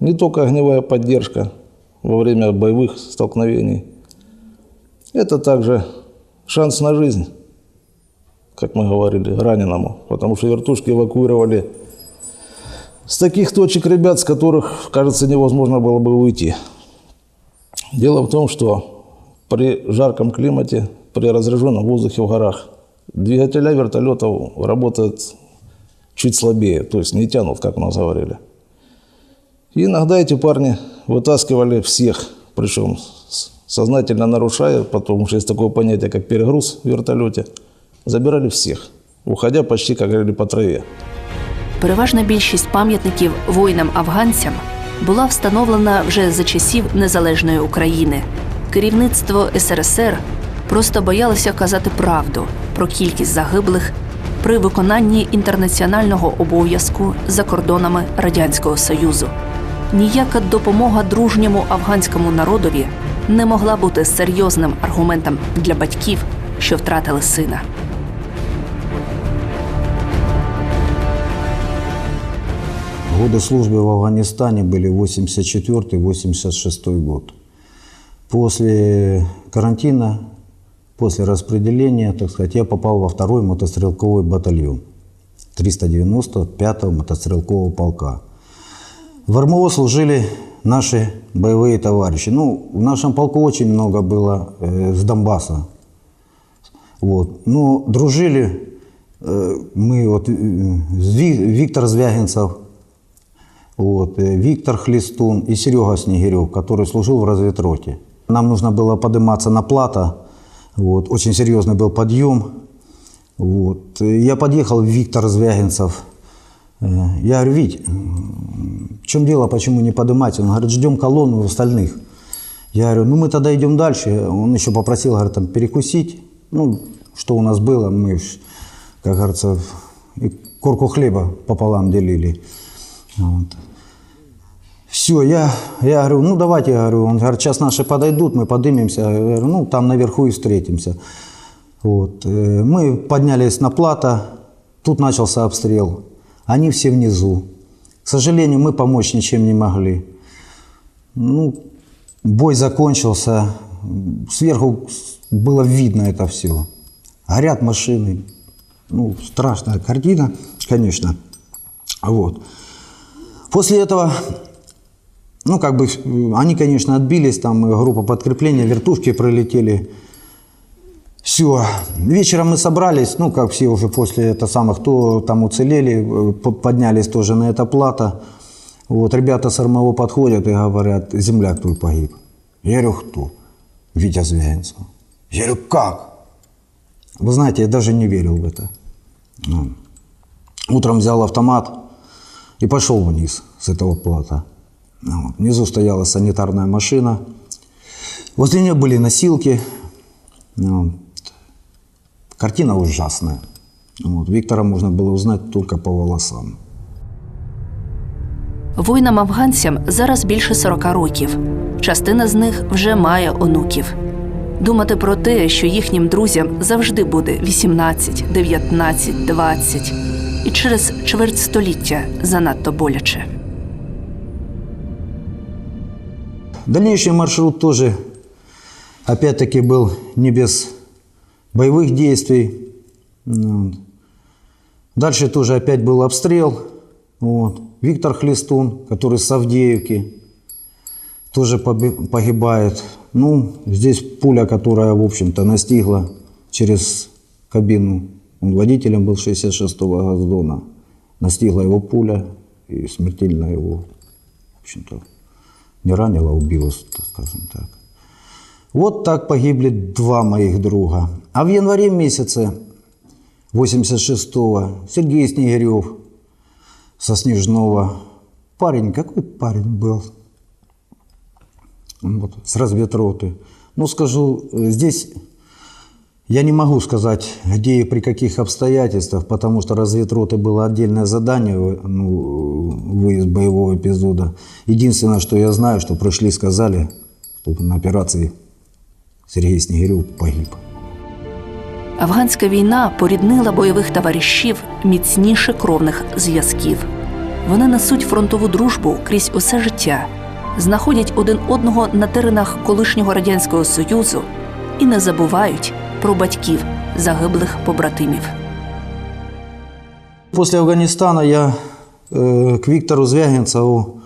не только огневая поддержка во время боевых столкновений. Это также шанс на жизнь, как мы говорили, раненому. Потому что вертушки эвакуировали с таких точек ребят, с которых, кажется, невозможно было бы уйти. Дело в том, что при жарком климате, при разряженном воздухе в горах, двигателя вертолетов работают чуть слабее, то есть не тянут, как у нас говорили. И иногда эти парни вытаскивали всех, причем сознательно нарушая, потому что есть такое понятие, как перегруз в вертолете, забирали всех, уходя почти, как говорили, по траве. Переважна більшість пам'ятників воїнам-афганцям була встановлена вже за часів незалежної України. Керівництво СРСР просто боялося казати правду про кількість загиблих при виконанні інтернаціонального обов'язку за кордонами Радянського Союзу Ніяка допомога дружньому афганському народові не могла бути серйозним аргументом для батьків, що втратили сина. Годы службы в Афганистане были 84-86 год. После карантина, после распределения, так сказать, я попал во второй мотострелковый батальон 395-го мотострелкового полка. В РМО служили наши боевые товарищи. Ну, в нашем полку очень много было э, с Донбасса. Вот. Но дружили э, мы, вот, э, Ви- Виктор Звягинцев, вот, э, Виктор Хлестун и Серега Снегирев, который служил в разведроте. Нам нужно было подниматься на плато, вот, очень серьезный был подъем. Вот. Э, Я подъехал, Виктор Звягинцев. Э, Я говорю, Вить, в чем дело, почему не поднимать? Он говорит, ждем колонну остальных. Я говорю, ну мы тогда идем дальше. Он еще попросил, говорит, там, перекусить. Ну, что у нас было, мы, как говорится, корку хлеба пополам делили. Вот. Все, я, я говорю, ну давайте, я говорю, он говорит, сейчас наши подойдут, мы поднимемся, я говорю, ну там наверху и встретимся. Вот. э, Мы поднялись на плато, тут начался обстрел, они все внизу. К сожалению, мы помочь ничем не могли. Ну, бой закончился, сверху было видно это все. Горят машины, ну, страшная картина, конечно. Вот. После этого, ну, как бы, они, конечно, отбились, там группа подкрепления, вертушки пролетели. Все. Вечером мы собрались, ну, как все уже после это самых, кто там уцелели, э, по- поднялись тоже на это плато. Вот, ребята с РМО подходят и говорят, земляк твой погиб. Я говорю, кто? Витя Звягинцев. Я говорю, как? Вы знаете, я даже не верил в это. Ну. Утром взял автомат и пошел вниз с этого плата. Ну, вот. Внизу стояла санитарная машина. Возле нее были носилки. Ну. Картина ужасная. Вот. Виктора можно было узнать только по волосам. Воїнам-афганцям зараз більше 40 років. Частина з них вже має онуків. Думати про те, що їхнім друзям завжди буде 18, 19, 20. І через чверть століття занадто боляче. Дальнейший маршрут тоже, опять-таки, был не без боевых действий. Ну. Дальше тоже опять был обстрел. Вот. Виктор Хлестун, который с Авдеевки, тоже погибает. Ну, здесь пуля, которая, в общем-то, настигла через кабину. Он водителем был 66-го Газдона. Настигла его пуля и смертельно его, в общем-то, не ранила, а убила, скажем так. Вот так погибли два моих друга. А в январе месяце 86-го Сергей Снегирев со Снежного. Парень, какой парень был? Вот, с разведроты. Ну, скажу, э, здесь я не могу сказать, где и при каких обстоятельствах, потому что разведроты было отдельное задание, э, ну, выезд боевого эпизода. Единственное, что я знаю, что пришли, сказали, что на операции Сергей Снегирев погиб. Афганська війна поріднила бойових товаришів міцніше кровних зв'язків. Вони несуть фронтову дружбу крізь усе життя, знаходять один одного на теренах колишнього радянського союзу і не забувають про батьків загиблих побратимів. После Афганистана я э, к Виктору Звягинцеву,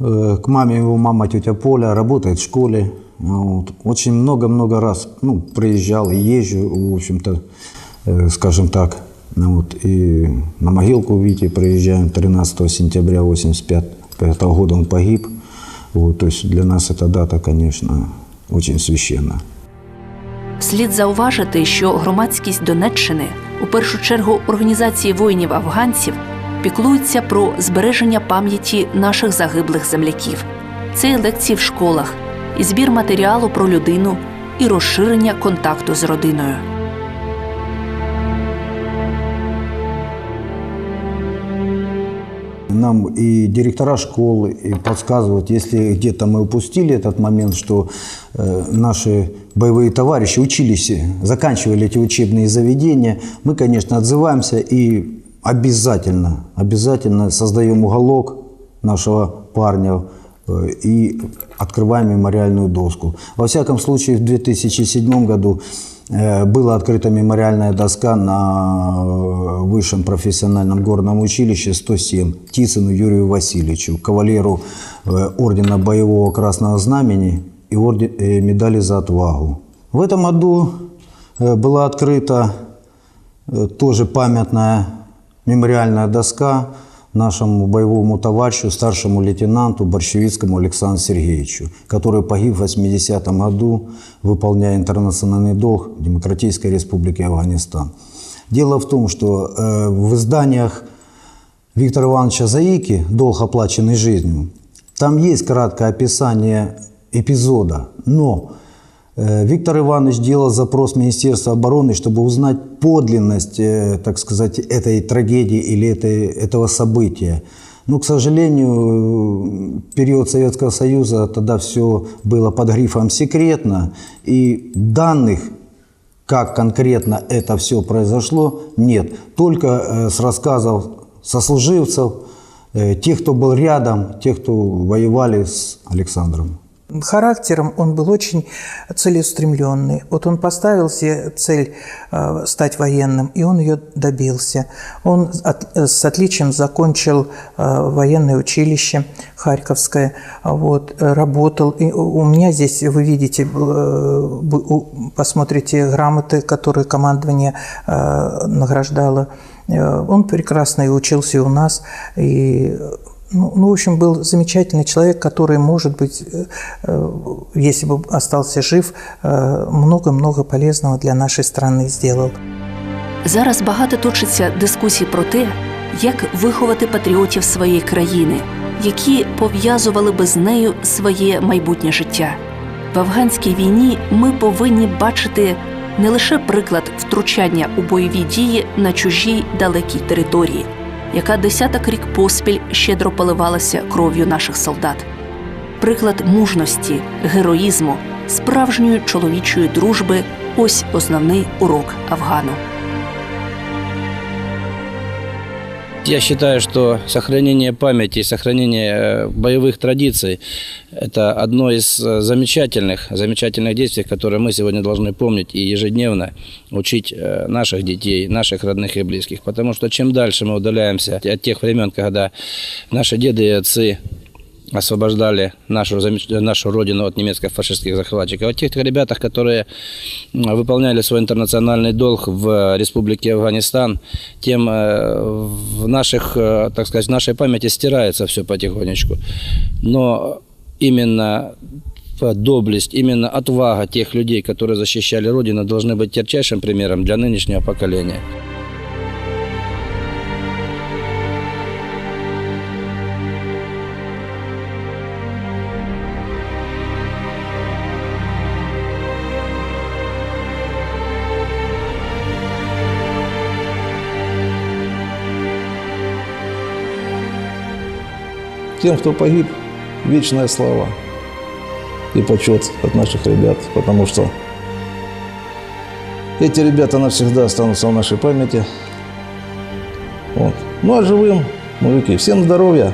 э, к маме его мама тетя Поля, работает в школе. Вот. Очень много-много раз ну, приезжал и езжу, в общем-то, э, скажем так. Ну, вот, и на могилку Вити приезжаем 13 сентября 1985 года он погиб. Вот, то есть для нас эта дата, конечно, очень священна. Слід зауважити, що громадськість Донеччини, у першу чергу організації воїнів-афганців, піклуються про збереження пам'яті наших загиблих земляків. Це лекції в школах, і збір матеріалу про людину, і розширення контакту з родиною. Нам и директора школы и подсказывают, если где-то мы упустили этот момент, что э, наши боевые товарищи учились, заканчивали эти учебные заведения, мы, конечно, отзываемся и обязательно, обязательно создаем уголок нашего парня э, и открываем мемориальную доску. Во всяком случае, в 2007 году э, была открыта мемориальная доска на э, высшем профессиональном горном училище 107 Тицыну Юрию Васильевичу, кавалеру э, Ордена Боевого Красного Знамени и э, медали за отвагу. В этом году э, была открыта э, тоже памятная мемориальная доска нашему боевому товарищу, старшему лейтенанту Борщевицкому Александру Сергеевичу, который погиб в 80-м году, выполняя интернациональный долг Демократической Республике Афганистан. Дело в том, что э, в изданиях Виктора Ивановича Заики «Долг, оплаченный жизнью» там есть краткое описание эпизода, но Виктор Иванович делал запрос в Министерство обороны, чтобы узнать подлинность, э, так сказать, этой трагедии или этой, этого события. Но, к сожалению, э, период Советского Союза тогда все было под грифом «секретно», и данных, как конкретно это все произошло, нет. Только э, с рассказов сослуживцев, э, тех, кто был рядом, тех, кто воевали с Александром. Характером он был очень целеустремленный. Вот он поставил себе цель э, стать военным, и он ее добился. Он э, с отличием закончил э, военное училище Харьковское, вот, работал. И у меня здесь, вы видите, посмотрите грамоты, которые командование награждало. Он прекрасно и учился у нас, и ну, ну, в общем, был замечательный человек, который, может быть, э, э, если бы остался жив, э, много-много полезного для нашей страны сделал. Зараз багато точиться дискусій про те, як виховати патріотів своєї країни, які пов'язували би з нею своє майбутнє життя. В афганській війні ми повинні бачити не лише приклад втручання у бойові дії на чужій далекій території, яка десяток рік поспіль щедро поливалася кров'ю наших солдат. Приклад мужності, героїзму, справжньої чоловічої дружби ось основний урок Афгану. Я считаю, что сохранение памяти, сохранение э, боевых традиций – это одно из э, замечательных, замечательных действий, которые мы сегодня должны помнить и ежедневно учить э, наших детей, наших родных и близких. Потому что чем дальше мы удаляемся от тех времен, когда наши деды и отцы освобождали нашу, нашу родину от немецко-фашистских захватчиков, о тех ребятах, которые выполняли свой интернациональный долг в Республике Афганистан, тем э, в наших, э, так сказать, в нашей памяти стирается все потихонечку. Но именно доблесть, именно отвага тех людей, которые защищали Родину, должны быть ярчайшим примером для нынешнего поколения. Тем, кто погиб, вечная слава и почет от наших ребят, потому что эти ребята навсегда останутся в нашей памяти. Вот. Ну а живым Мужики, всем здоровья,